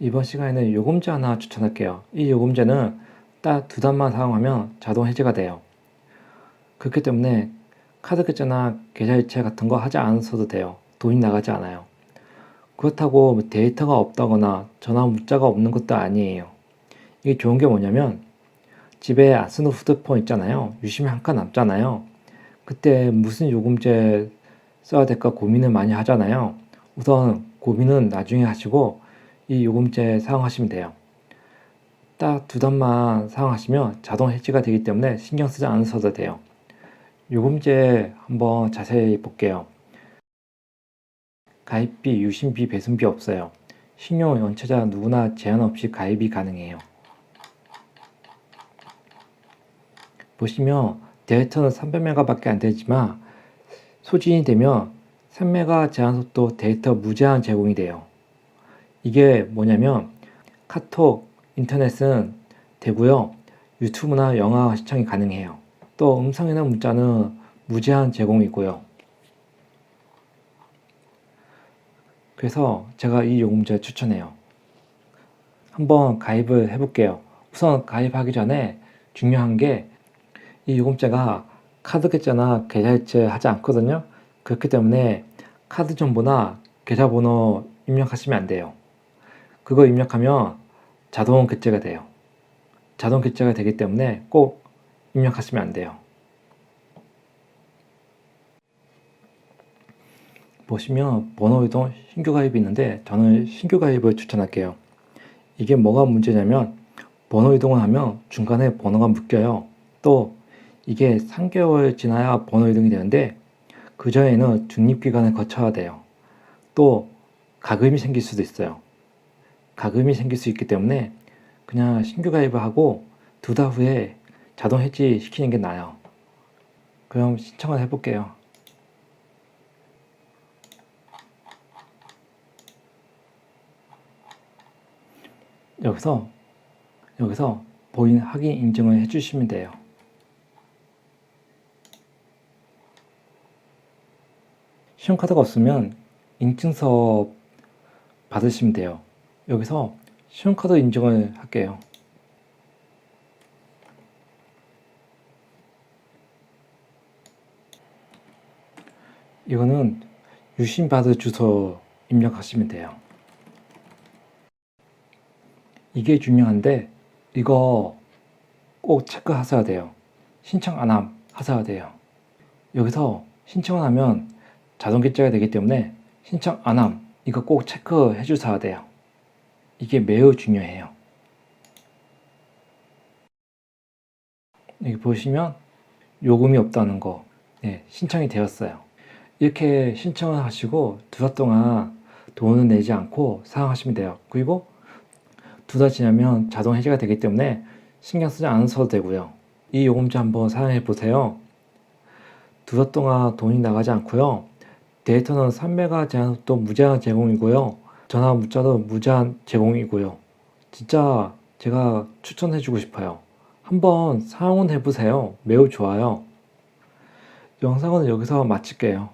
이번 시간에는 요금제 하나 추천할게요. 이 요금제는 딱 두 단만 사용하면 자동 해지가 돼요. 그렇기 때문에 카드 결제나 계좌 이체 같은 거 하지 않으셔도 돼요. 돈이 나가지 않아요. 그렇다고 뭐 데이터가 없다거나 전화 문자가 없는 것도 아니에요. 이게 좋은 게 뭐냐면 집에 안 쓰는 휴대폰 있잖아요. 유심히 한 칸 남잖아요. 그때 무슨 요금제 써야 될까 고민을 많이 하잖아요. 우선 고민은 나중에 하시고 이 요금제 사용하시면 돼요. 딱 두 단만 사용하시면 자동 해지가 되기 때문에 신경 쓰지 않으셔도 돼요. 요금제 한번 자세히 볼게요. 가입비, 유심비, 배송비 없어요. 신용 연체자 누구나 제한 없이 가입이 가능해요. 보시면 데이터는 300메가밖에 안 되지만 소진이 되면 3메가 제한 속도 데이터 무제한 제공이 돼요. 이게 뭐냐면 카톡, 인터넷은 되고요. 유튜브나 영화 시청이 가능해요. 또 음성이나 문자는 무제한 제공이고요. 그래서 제가 이 요금제 추천해요. 한번 가입을 해볼게요. 우선 가입하기 전에 중요한 게 이 요금제가 카드 결제나 계좌이체 하지 않거든요. 그렇기 때문에 카드 정보나 계좌번호 입력하시면 안 돼요. 그거 입력하면 자동 결제가 돼요. 자동 결제가 되기 때문에 꼭 입력하시면 안 돼요. 보시면 번호 이동 신규 가입이 있는데 저는 신규 가입을 추천할게요. 이게 뭐가 문제냐면 번호 이동을 하면 중간에 번호가 묶여요. 또 이게 3개월 지나야 번호 이동이 되는데 그 전에는 중립기간을 거쳐야 돼요. 또 가금이 생길 수도 있어요. 가금이 생길 수 있기 때문에 그냥 신규 가입을 하고 두 달 후에 자동 해지 시키는 게 나아요. 그럼 신청을 해볼게요. 여기서 여기서 보인 확인 인증을 해주시면 돼요. 신용카드가 없으면 인증서 받으시면 돼요. 여기서 신용카드 인증을 할게요. 이거는 유심받을 주소 입력하시면 돼요. 이게 중요한데 이거 꼭 체크하셔야 돼요. 신청 안함 하셔야 돼요. 여기서 신청을 하면 자동 결제가 되기 때문에 신청 안함 이거 꼭 체크해 주셔야 돼요. 이게 매우 중요해요. 여기 보시면 요금이 없다는 거 네, 신청이 되었어요. 이렇게 신청을 하시고 두 달 동안 돈을 내지 않고 사용하시면 돼요. 그리고 두 달 지나면 자동 해지가 되기 때문에 신경 쓰지 않으셔도 되고요. 이 요금제 한번 사용해 보세요. 두 달 동안 돈이 나가지 않고요. 데이터는 3메가 제한 속도 무제한 제공이고요. 전화 문자도 무제한 제공이고요. 진짜 제가 추천해 주고 싶어요. 한번 사용은 해보세요. 매우 좋아요. 영상은 여기서 마칠게요.